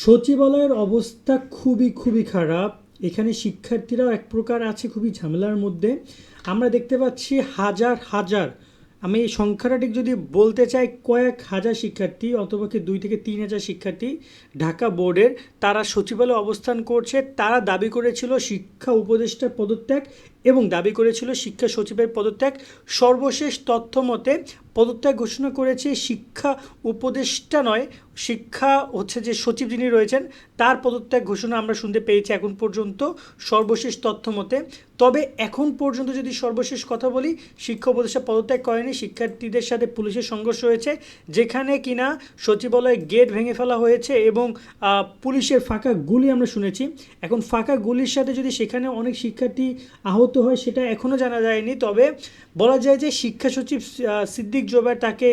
সচিবালয়ের অবস্থা খুবই খুবই খারাপ। এখানে শিক্ষার্থীরাও এক প্রকার আছে খুবই ঝামেলার মধ্যে। আমরা দেখতে পাচ্ছি হাজার হাজার, আমি এই সংখ্যাটা ঠিক যদি বলতে চাই, কয়েক হাজার শিক্ষার্থী কি দুই থেকে তিন হাজার শিক্ষার্থী ঢাকা বোর্ডের, তারা সচিবালয়ে অবস্থান করছে। তারা দাবি করেছিল শিক্ষা উপদেষ্টার পদত্যাগ এবং দাবি করেছিল শিক্ষা সচিবের পদত্যাগ। সর্বশেষ তথ্য মতে পদত্যাগ ঘোষণা করেছে শিক্ষা উপদেষ্টা নয়, শিক্ষা হচ্ছে যে সচিব যিনি রয়েছেন, তার পদত্যাগ ঘোষণা আমরা শুনতে পেয়েছি এখন পর্যন্ত সর্বশেষ তথ্য মতে। তবে এখন পর্যন্ত যদি সর্বশেষ কথা বলি, শিক্ষা উপদেষ্টা পদত্যাগ করেনি, শিক্ষার্থীদের সাথে পুলিশের সংঘর্ষ হয়েছে, যেখানে কিনা সচিবালয়ে গেট ভেঙে ফেলা হয়েছে এবং পুলিশের ফাঁকা গুলি আমরা শুনেছি। এখন ফাঁকা গুলির সাথে যদি সেখানে অনেক শিক্ষার্থী আহত হয়, সেটা এখনও জানা যায়নি। তবে বলা যায় যে শিক্ষা সচিব সিদ্দিক জোবার তাকে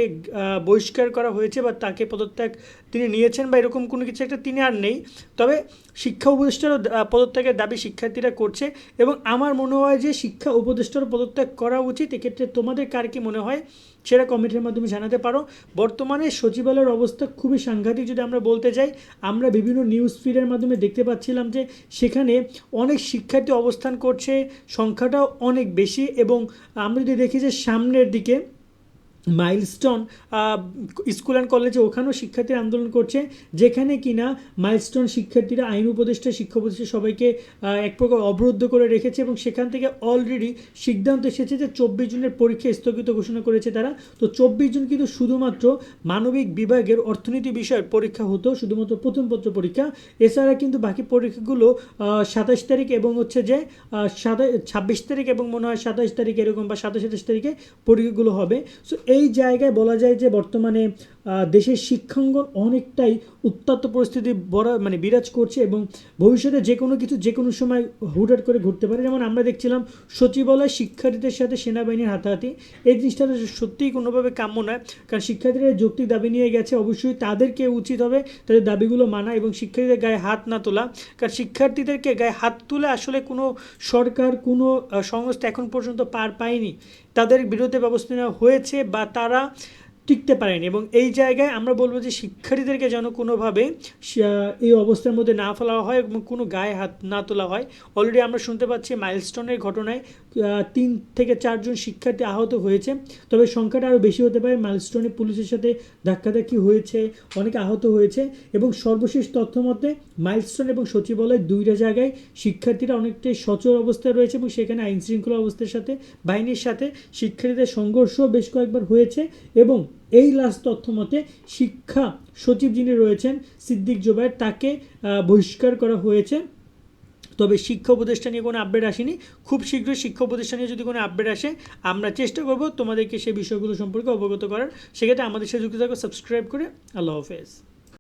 বহিষ্কার করা হয়েছে বা তাকে পদত্যাগ তিনি নিয়েছেন বা এরকম কোনো কিছু একটা তিনি আর নেই। তবে শিক্ষা উপদেষ্টারও পদত্যাগের দাবি শিক্ষার্থীরা করছে এবং আমার মনে হয় যে শিক্ষা উপদেষ্টারও পদত্যাগ করা উচিত। এক্ষেত্রে তোমাদের কার কি মনে হয়? সেটা কমিটির মাধ্যমে জানাতে পারো। বর্তমানে সচিবালয়ের অবস্থা খুবই সাংঘাতিক যদি আমরা বলতে যাই। আমরা বিভিন্ন নিউজ ফিডের মাধ্যমে দেখতে পাচ্ছিলাম যে সেখানে অনেক শিক্ষার্থী অবস্থান করছে, সংখ্যাটাও অনেক বেশি এবং আমরা যদি দেখি যে সামনের দিকে মাইলস্টোন স্কুল অ্যান্ড কলেজে ওখানেও শিক্ষার্থী আন্দোলন করছে, যেখানে কিনা মাইলস্টোন শিক্ষার্থীরা, আইন উপদেষ্টা, শিক্ষা উপদেষ্টা সবাইকে এক প্রকার অবরুদ্ধ করে রেখেছে এবং সেখান থেকে অলরেডি সিদ্ধান্ত এসেছে যে চব্বিশ জনের পরীক্ষা স্থগিত ঘোষণা করেছে তারা। তো চব্বিশ জন কিন্তু শুধুমাত্র মানবিক বিভাগের অর্থনীতি বিষয়ের পরীক্ষা হতো, শুধুমাত্র প্রথম পত্র পরীক্ষা। এছাড়া কিন্তু বাকি পরীক্ষাগুলো সাতাশ তারিখ এবং হচ্ছে যে সাতাশ, ছাব্বিশ তারিখ এবং মনে হয় সাতাশ তারিখ এরকম বা সাতাশ সাতাশ তারিখে পরীক্ষাগুলো হবে। সো এই জায়গায় বলা যায় যে বর্তমানে দেশের শিক্ষাঙ্গন অনেকটাই উত্তপ্ত পরিস্থিতি বড় মানে বিরাজ করছে এবং ভবিষ্যতে যে কোনো কিছু যে কোনো সময় হুটহাট করে ঘুরতে পারে। যেমন আমরা দেখছিলাম সচিবালয় শিক্ষার্থীদের সাথে সেনাবাহিনীর হাতাহাতি। এই জিনিসটা সত্যিই কোনোভাবে কাম্য নয়। কারণ শিক্ষার্থীরা যৌক্তিক দাবি নিয়ে গেছে, অবশ্যই তাদেরকে উচিত হবে তাদের দাবিগুলো মানা এবং শিক্ষার্থীদের গায়ে হাত না তোলা। কারণ শিক্ষার্থীদেরকে গায়ে হাত তুলে আসলে কোনো সরকার, কোনো সংস্থা এখন পর্যন্ত পার পায়নি। তাদের বিরুদ্ধে ব্যবস্থা নেওয়া হয়েছে বা তারা টিকতে পারেনি এবং এই জায়গায় আমরা বলব যে শিক্ষার্থীদেরকে যেন কোনোভাবে এই অবস্থার মধ্যে না ফেলা হয় এবং কোনো গায়ে হাত না তোলা হয়। অলরেডি আমরা শুনতে পাচ্ছি মাইলস্টোনের ঘটনায় তিন থেকে চারজন শিক্ষার্থী আহত হয়েছে। তবে সংখ্যাটা আরও বেশি হতে পারে। মাইলস্টোনে পুলিশের সাথে ধাক্কাধাক্কি হয়েছে, অনেকে আহত হয়েছে এবং সর্বশেষ তথ্য মতে মাইলস্টোন এবং সচিবালয় দুইটা জায়গায় শিক্ষার্থীরা অনেকটাই সচল অবস্থায় রয়েছে এবং সেখানে আইনশৃঙ্খলা অবস্থার সাথে, বাহিনীর সাথে শিক্ষার্থীদের সংঘর্ষ বেশ কয়েকবার হয়েছে এবং এই লাস্ট তথ্য মতে, শিক্ষা সচিব যিনি রয়েছেন, সিদ্দিক জোবায়ের, তাকে বহিষ্কার করা হয়েছে। তবে শিক্ষা উপদেষ্টা নিয়ে কোনো আপডেট আসেনি। খুব শীঘ্রই শিক্ষা উপদেষ্টা নিয়ে যদি কোনো আপডেট আসে, আমরা চেষ্টা করব তোমাদেরকে সেই বিষয়গুলো সম্পর্কে অবগত করার। সেক্ষেত্রে আমাদের সাথে যুক্ত থাকো সাবস্ক্রাইব করে, আল্লাহ হাফেজ।